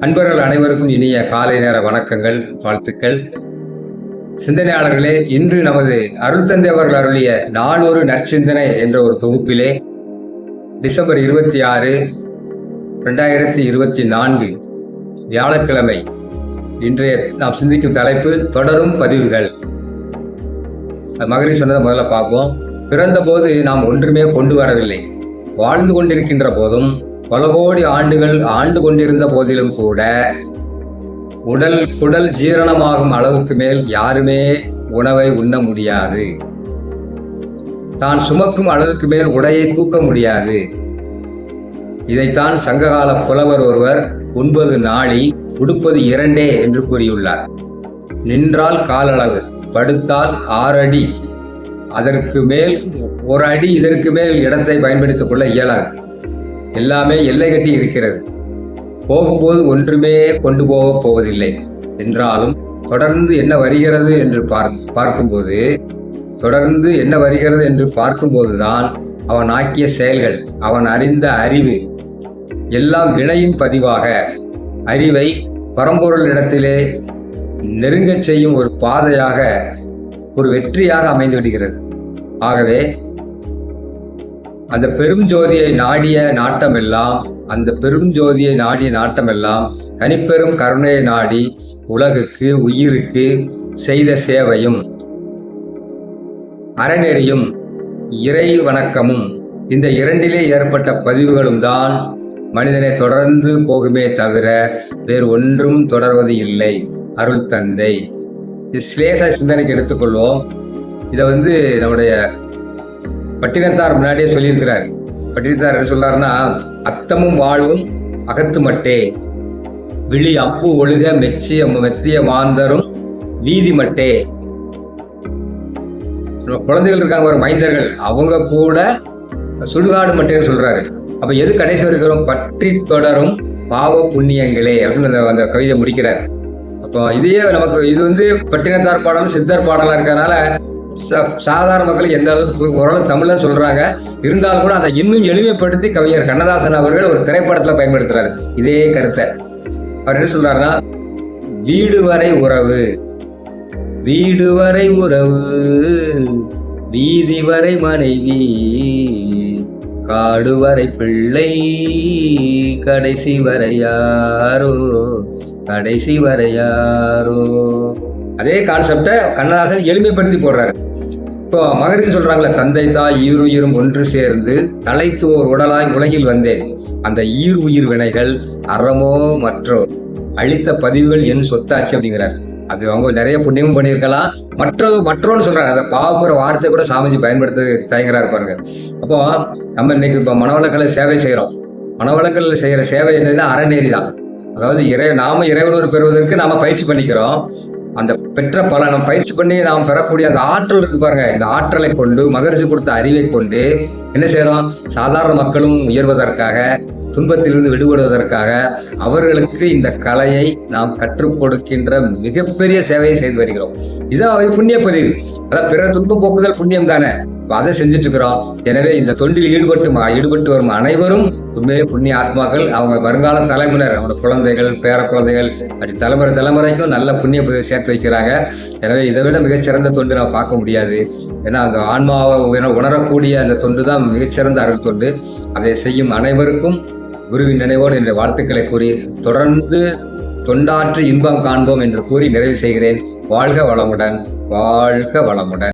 அன்பர்கள் அனைவருக்கும் இனிய காலை நேர வணக்கங்கள் வாழ்த்துக்கள். சிந்தனையாளர்களே இன்று நமது அருள் தந்தை அவர்கள் அருளிய நாளொரு நற்சிந்தனை என்ற ஒரு தொகுப்பிலே டிசம்பர் இருபத்தி ஆறு ரெண்டாயிரத்தி இருபத்தி நான்கு வியாழக்கிழமை இன்றைய நாம் சிந்திக்கும் தலைப்பு தொடரும் பதிவுகள். மகரி சொன்னதை முதல்ல பார்ப்போம். பிறந்தபோது நாம் ஒன்றுமே கொண்டு வரவில்லை. வாழ்ந்து கொண்டிருக்கின்ற போதும் பல கோடி ஆண்டுகள் ஆண்டு கொண்டிருந்த போதிலும் கூட உடல் குடல் ஜீரணமாகும் அளவுக்கு மேல் யாருமே உணவை உண்ண முடியாது. தான் சுமக்கும் அளவுக்கு மேல் உடையை தூக்க முடியாது. இதைத்தான் சங்ககால புலவர் ஒருவர் உண்பது நாளி உடுப்பது இரண்டே என்று கூறியுள்ளார். நின்றால் காலளவு படுத்தால் ஆறடி அதற்கு மேல் ஒரு அடி இதற்கு மேல் இடத்தை பயன்படுத்திக் கொள்ள இயலாது. எல்லாமே எல்லை கட்டி இருக்கிறது. போகும்போது ஒன்றுமே கொண்டு போகப் போவதில்லை. என்றாலும் தொடர்ந்து என்ன வருகிறது என்று பார்க் பார்க்கும்போது தொடர்ந்து என்ன வருகிறது என்று பார்க்கும்போதுதான் அவன் ஆக்கிய செயல்கள் அவன் அறிந்த அறிவு எல்லாம் வினையின் பதிவாக அறிவை பரம்பொருள் இடத்திலே நெருங்கச் செய்யும் ஒரு பாதையாக ஒரு வெற்றியாக அமைந்து விடுகிறது. ஆகவே அந்த பெரும் ஜோதியை நாடிய நாட்டமெல்லாம் அந்த பெரும் ஜோதியை நாடிய நாட்டமெல்லாம் தனிப்பெரும் கருணையை நாடி உலகுக்கு உயிருக்கு செய்த சேவையும் அறநெறியும் இறை வணக்கமும் இந்த இரண்டிலே ஏற்பட்ட பதிவுகளும் தான் மனிதனை தொடர்ந்து போகுமே தவிர வேறு ஒன்றும் தொடர்வது இல்லை. அருள் தந்தை. சிலேச சிந்தனைக்கு எடுத்துக்கொள்வோம். இதை வந்து நம்முடைய பட்டினத்தார் முன்னாடியே சொல்லியிருக்கிறார். பட்டினத்தார் என்ன சொல்றாருன்னா அத்தமும் வாழ்வும் அகத்து மட்டே விழி அப்பு ஒழுக மெச்சிய மெத்திய மாந்தரும் வீதி மட்டே நம்ம குழந்தைகள் இருக்காங்க ஒரு மைந்தர்கள். அவங்க கூட சுடுகாடு மட்டேன்னு சொல்றாரு. அப்ப எது கடைசி வரைக்கும் பற்றி தொடரும் பாவ புண்ணியங்களே அப்படின்னு அந்த அந்த கவிதை முடிக்கிறார். அப்போ இதையே நமக்கு இது வந்து பட்டினத்தார் பாடலும் சித்தர் பாடலாம் இருக்கிறதுனால சாதாரண மக்கள் எந்த அளவுக்கு ஓரளவு தமிழ்ல சொல்றாங்க இருந்தாலும் கூட அதை இன்னும் எளிமைப்படுத்தி கவிஞர் கண்ணதாசன் அவர்கள் ஒரு திரைப்படத்துல பயன்படுத்துறாரு. இதே கருத்தை. அவர் என்ன சொல்றாருன்னா வீடு வரை உறவு வீடு வரை உறவு வீதி வரை மனைவி காடு வரை பிள்ளை கடைசி வரை யாரோ கடைசி வரை யாரோ. அதே கான்செப்டை கண்ணதாசன் எளிமைப்படுத்தி போடுறாரு. இப்போ மகரிஷி சொல்றாங்களே தந்தை தாய் ஈருயிரும் ஒன்று சேர்ந்து தலைத்து ஓர் உடலாய் உலகில் வந்தேன். அந்த ஈர் உயிர் வினைகள் அறமோ மற்றோ? அழித்த பதிவுகள் என் சொத்தாச்சு அப்படிங்கிறார். அது அவங்க நிறைய புண்ணியமும் பண்ணியிருக்கலாம். மற்றது மற்றோன்னு சொல்றாங்க. அந்த பாவப்புற வார்த்தை கூட சாமிஜி பயன்படுத்த தயங்குறாரு பாருங்க. அப்போ நம்ம இன்னைக்கு இப்போ மனவளக்கலை சேவை செய்கிறோம் மனவளக்கல்ல செய்கிற சேவை என்னதுன்னா அறநெறி தான் அதாவது இறை நாம இறைவனூர் பெறுவதற்கு நாம பயிற்சி பண்ணிக்கிறோம். அந்த பெற்ற பலன் பயிற்சி பண்ணி நாம் பெறக்கூடிய அந்த ஆற்றல் இருக்கு பாருங்க. இந்த ஆற்றலை கொண்டு மகரிஷி கொடுத்த அறிவை கொண்டு என்ன செய்யறோம் சாதாரண மக்களும் உயர்வதற்காக துன்பத்திலிருந்து விடுபடுவதற்காக அவர்களுக்கு இந்த கலையை நாம் கற்றுக் கொடுக்கின்ற மிகப்பெரிய சேவையை செய்து வருகிறோம். இதுதான் அவை புண்ணிய பதிவு. அதான் பிற துன்ப போக்குதல் புண்ணியம் தானே அதை செஞ்சுட்டு இருக்கிறோம் எனவே இந்த தொண்டில் ஈடுபட்டு ஈடுபட்டு வரும் அனைவரும் உண்மையிலே புண்ணிய ஆத்மாக்கள். அவங்க வருங்கால தலைமுறையினர் அவங்க குழந்தைகள் பேர குழந்தைகள் அப்படி தலைமுறை தலைமுறைக்கும் நல்ல புண்ணிய சேர்த்து வைக்கிறாங்க. எனவே இதை விட மிகச்சிறந்த தொண்டு நான் பார்க்க முடியாது. ஏன்னா அந்த ஆன்மாவை உணரக்கூடிய அந்த தொண்டு தான் மிகச்சிறந்த அருள் தொண்டு. அதை செய்யும் அனைவருக்கும் குருவின் நினைவோடு என்ற வாழ்த்துக்களை கூறி தொடர்ந்து தொண்டாற்று இன்பம் காண்போம் என்று கூறி நிறைவு செய்கிறேன். வாழ்க வளமுடன் வாழ்க வளமுடன்.